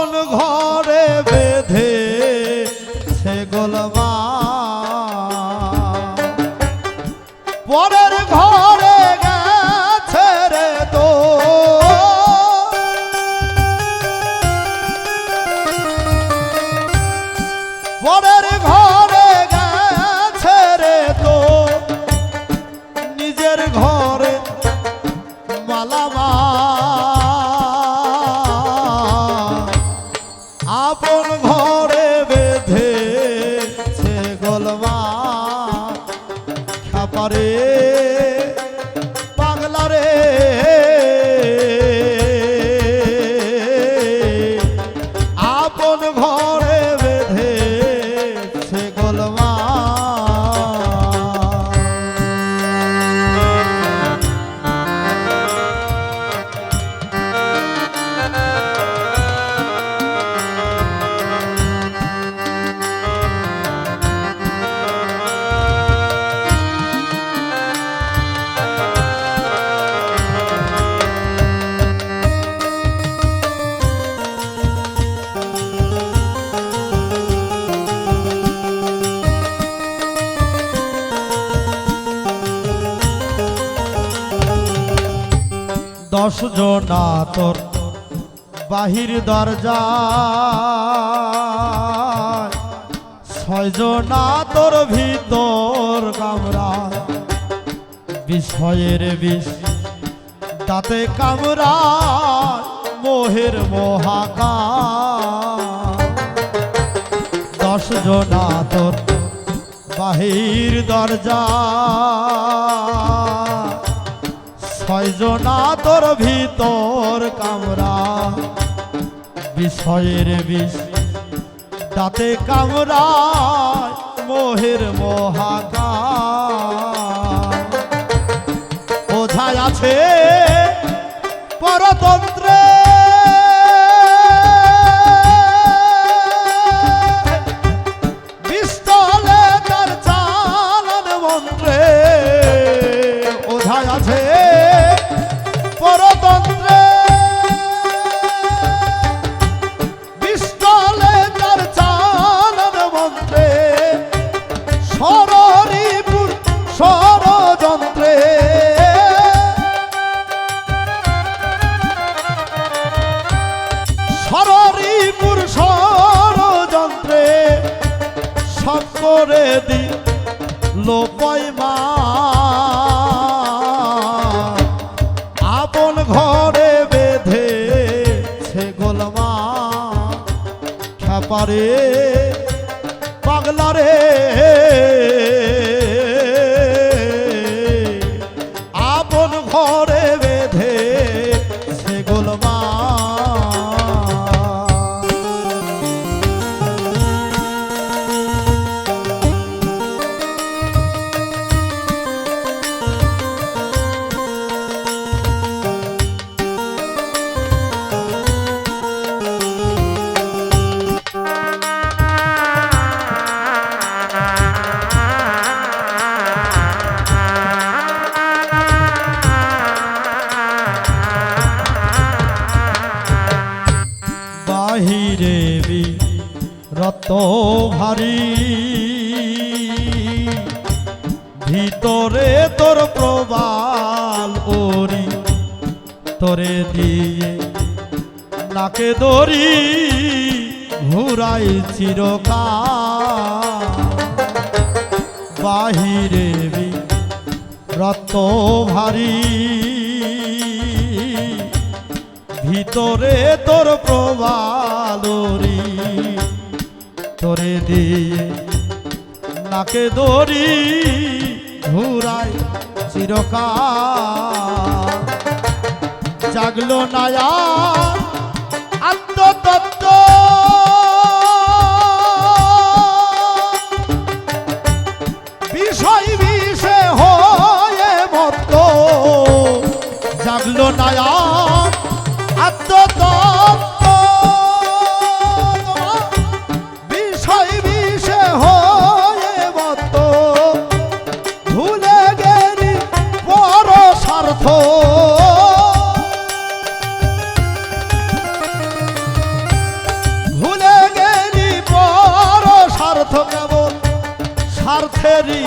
কোন ঘরে বেঁধে দশ জনা তোর বাহির দরজা। ছয় জনা তোর ভিতর কামরা বিষয়ের বিষ তাতে কামরা মোহের মহাকা দশ জনা তোর বাহির দরজা। ছয়জনা তোর ভিতর কামরা। বিষয়ের বিষ তাতে কামরা মোহের মহাকা বোঝা আছে পরতন্ত্রে করে দি লোপয় মা। আপন ঘরে বেঁধে সে গোলমা। খ্যাপারে পাগলারে। আপন ঘরে রত ভারী। ভিতরে তোর প্রবাল ওরি, তোরে দিয়ে নাকে দড়ি ঘুরাই চিরকা বাহিরে রত ভারী। ভিতরে তোর প্রবালরি তোরে দিয়ে নাকে দড়ি ঘুরাই চিরকা জাগলো নায়া আত্মতত্ত্ব। বিষয় বিষে হয়ে মত্ত। জাগলো নায়া আত্মতত্ত্ব। ছেড়ি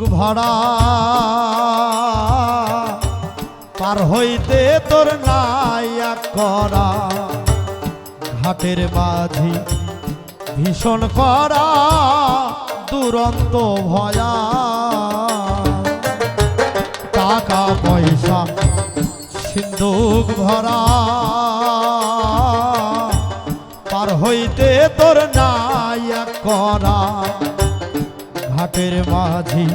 সিন্দুক ভরা পার হইতে তোর নাই এক করা ঘাটের মাঝি ভীষণ করা দুরন্ত ভয়া। টাকা পয়সা সিন্দুক ভরা। পার হইতে তোর নাই এক করা ঘাটের মাঝি।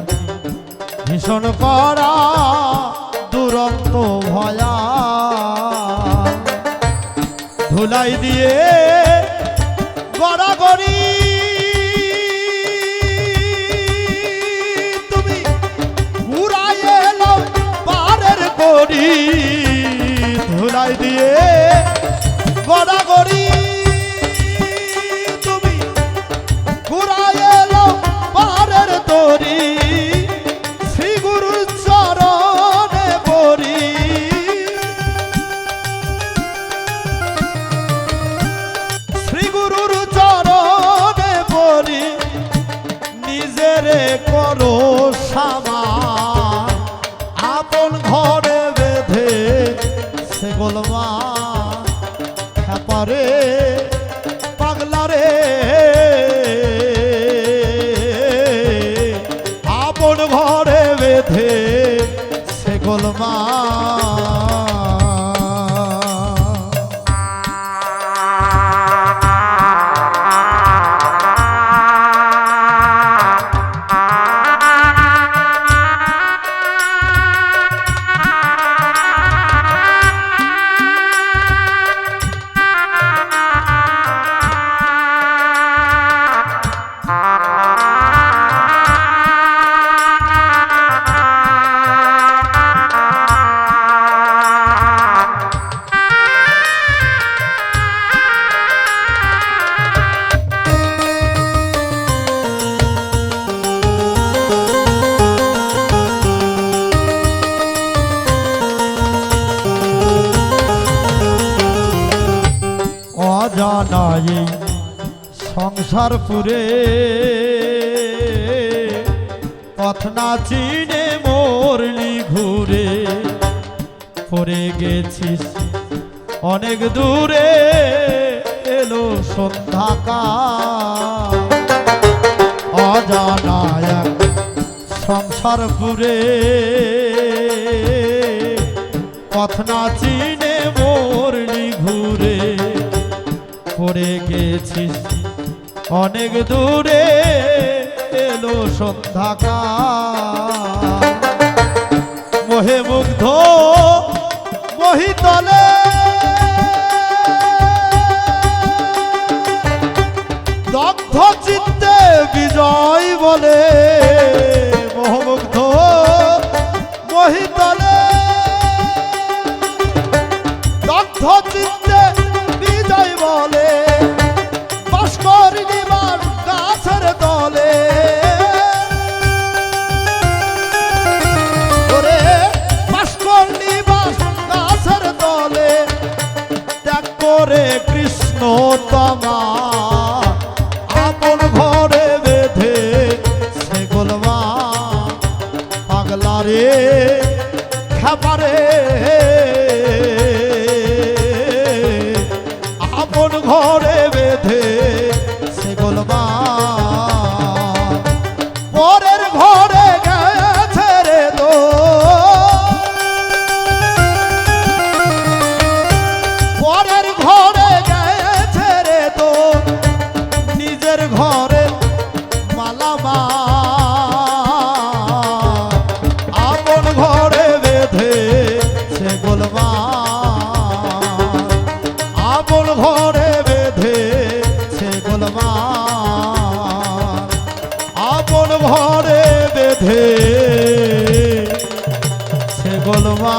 ভীষণ করা দুরন্ত ভয়া। ধুলাই দিয়ে খ্যাপারে অজানাই সংসার পুরে পথ না চিনে মরলি ঘুরে পড়ে গেছিস, অনেক দূরে এলো এক সংসার পুরে পথ না চিনে ঘুরে পড়ে গেছিস অনেক দূরে এলো সন্ধ্যাকাল। মোহে মুগ্ধ মহিতলে। দগ্ধ চিত্তে বিজয় বলে মোহমুগ্ধ মহিতলে। দগ্ধ চিত্তে পাগলা রে খাবারে। পাগল ঘরে বেঁধে সে গোলমা আপন ঘরে বেঁধে সে গোলমা